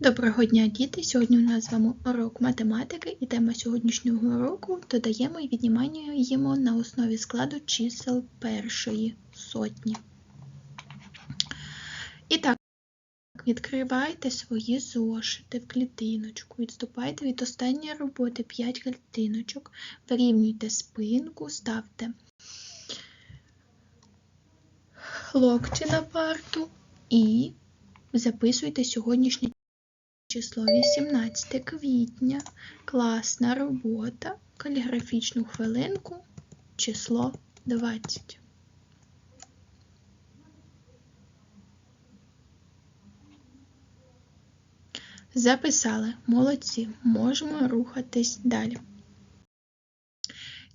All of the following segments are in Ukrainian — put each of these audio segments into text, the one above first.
Доброго дня, діти! Сьогодні у нас з вами урок математики і тема сьогоднішнього уроку додаємо і віднімаємо на основі складу чисел першої сотні. І так, відкривайте свої зошити в клітиночку, відступайте від останньої роботи 5 клітиночок, вирівнюйте спинку, ставте локті на парту і записуйте сьогоднішнє число 18 квітня, класна робота, каліграфічну хвилинку, число 20. Записали, молодці, можемо рухатись далі.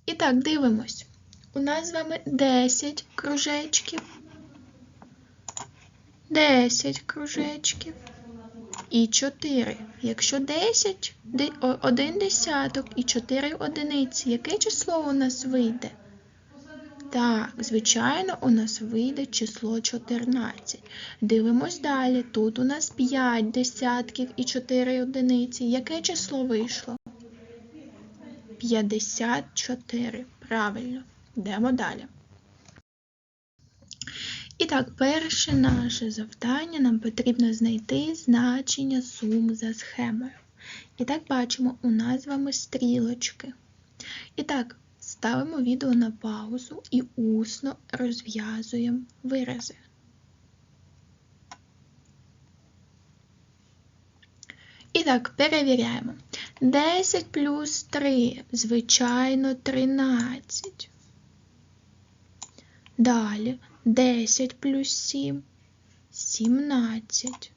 І так, дивимось. У нас з вами 10 кружечків. 10 кружечків і 4. Якщо 10, 1 десяток і 4 одиниці, яке число у нас вийде? Так, звичайно, у нас вийде число 14. Дивимось далі. Тут у нас 5 десятків і 4 одиниці. Яке число вийшло? 54. Правильно. Йдемо далі. І так, перше наше завдання нам потрібно знайти значення сум за схемою. І так, бачимо, у нас з вами стрілочки. І так, ставимо відео на паузу і усно розв'язуємо вирази. І так, перевіряємо. 10 плюс 3, звичайно, 13. Далі 10 плюс 7 17.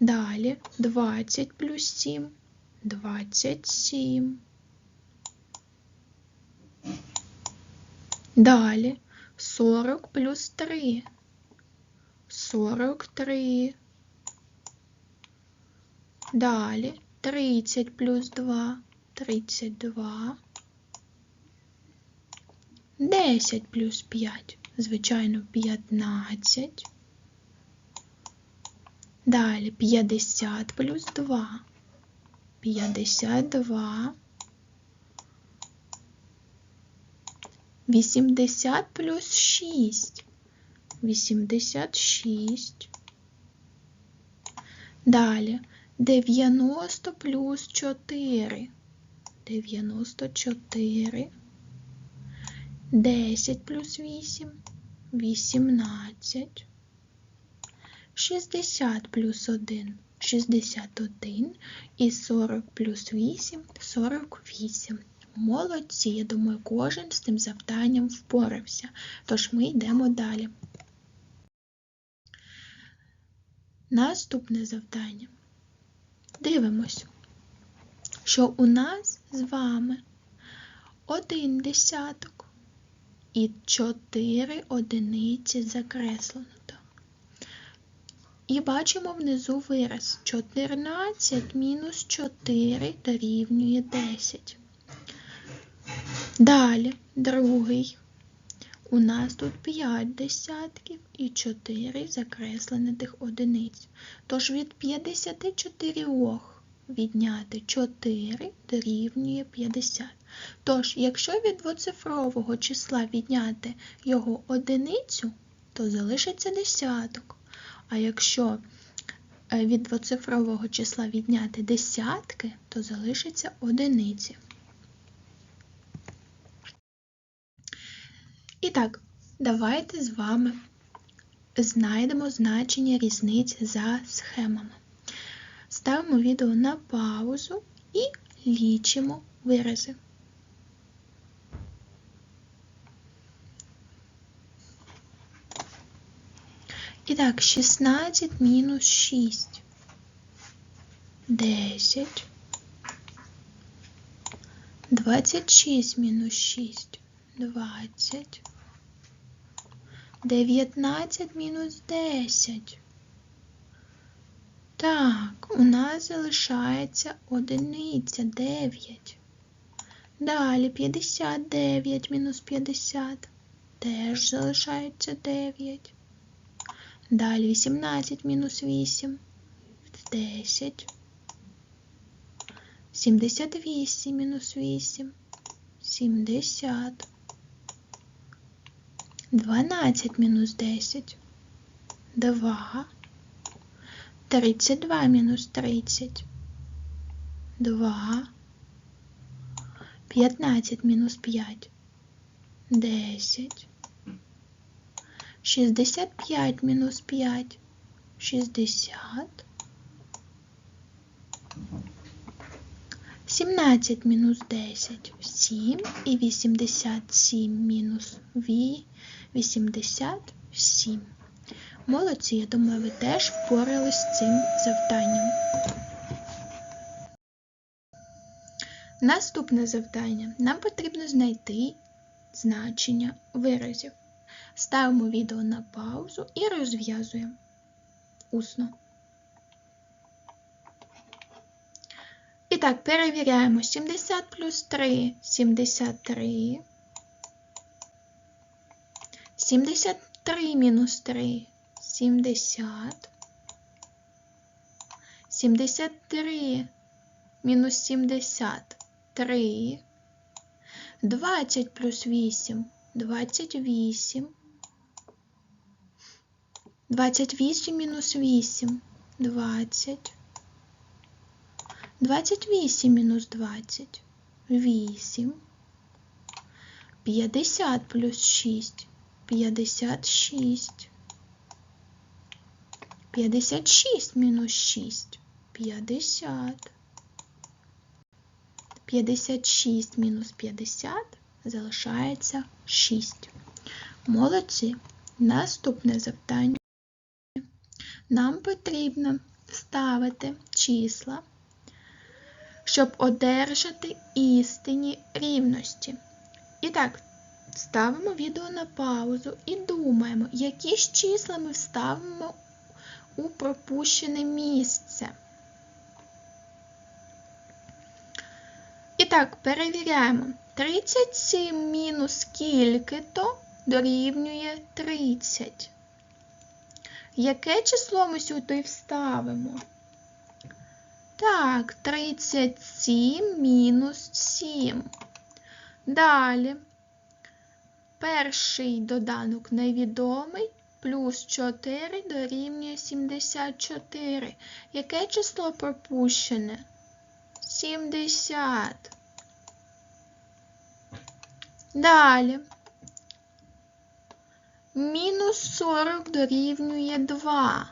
Далі 20 плюс 7 27. Далі 40 плюс 3 43. Далі 30 плюс 2 32. 10 плюс 5, звичайно, 15. Далі 50 плюс 2. 52. 80 плюс 6. 86. Далі 90 плюс 4. 94. 10 плюс 8 18. 60 плюс 1 61 і 40 плюс 8 48. Молодці, я думаю, кожен з тим завданням впорався. Тож ми йдемо далі. Наступне завдання. Дивимось, що у нас з вами один десяток і 4 одиниці закреслено. І бачимо внизу вираз 14 мінус 4 дорівнює 10. Далі, другий. У нас тут 5 десятків і 4 закреслених одиниць. Тож від 54 відняти 4 дорівнює 50. Тож, якщо від двоцифрового числа відняти його одиницю, то залишиться десяток. А якщо е, від двоцифрового числа відняти десятки, то залишиться одиниці. І так, давайте з вами знайдемо значення різниць за схемами. Ставимо відео на паузу і лічимо вирази. І так, 16 мінус 6. 10. 26 мінус 6. 20. 19 мінус 10. Так, у нас залишається одиниця 9. Далі 59 мінус 50. Теж залишається 9. Далі 18 мінус 8. 10. 78 мінус 8. 70. 12 мінус 10. 2. 32 мінус 30. 2. 15 мінус 5. 10. 65 мінус 5. 60. 17 мінус 10. 7. І 87 мінус 87. Молодці, я думаю, ви теж впорались з цим завданням. Наступне завдання. Нам потрібно знайти значення виразів. Ставимо відео на паузу і розв'язуємо усно. І так, перевіряємо. 70 плюс 3 – 73. 73 мінус 3 – 70. 73 мінус 70 – 3. 20 плюс 8 – 28. 28 мінус 8 – 20. 28 мінус 20 – 8. 50 плюс 6 – 56. 56 мінус 6 – 50. 56 мінус 50 залишається 6. Молодці. Наступне завдання. Нам потрібно вставити числа, щоб одержати істинні рівності. І так, ставимо відео на паузу і думаємо, які ж числа ми вставимо у пропущене місце. І так, перевіряємо. 37 мінус скільки-то дорівнює 30. Яке число ми сюди вставимо? Так, 37 мінус 7. Далі. Перший доданок невідомий плюс 4 дорівнює 74. Яке число пропущене? 70. Далі. Мінус 40 дорівнює 2.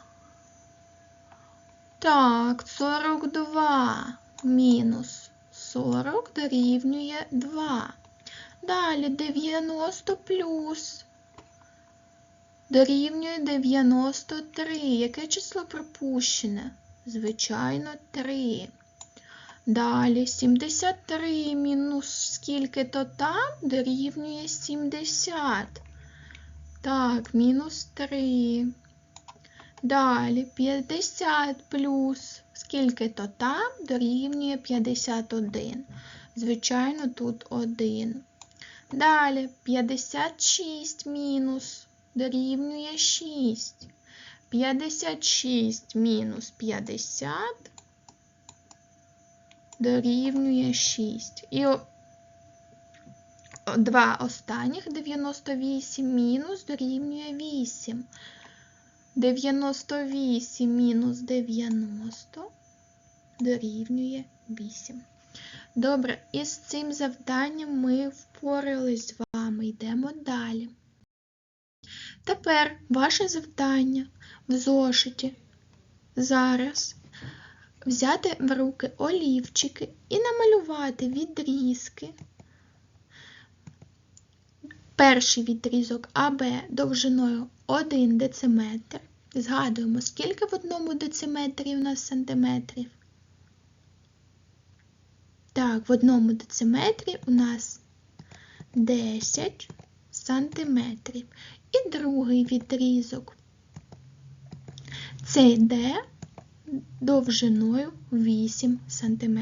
Так, 42 мінус 40 дорівнює 2. Далі 90 плюс дорівнює 93. Яке число пропущене? Звичайно, 3. Далі 73 мінус скільки-то там дорівнює 70. Так, мінус 3. Далі 50 плюс скільки-то там дорівнює 51. Звичайно, тут 1. Далі 56 мінус дорівнює 6. 56 мінус 50 дорівнює 6. І два останніх 98 мінус дорівнює 8. 98 мінус 90 дорівнює 8. Добре, і з цим завданням ми впорались з вами. Йдемо далі. Тепер ваше завдання в зошиті зараз взяти в руки олівчики і намалювати відрізки. Перший відрізок АБ довжиною 1 дециметр. Згадуємо, скільки в одному дециметрі у нас сантиметрів. Так, в одному дециметрі у нас 10 сантиметрів. І другий відрізок. Це йде довжиною 8 см.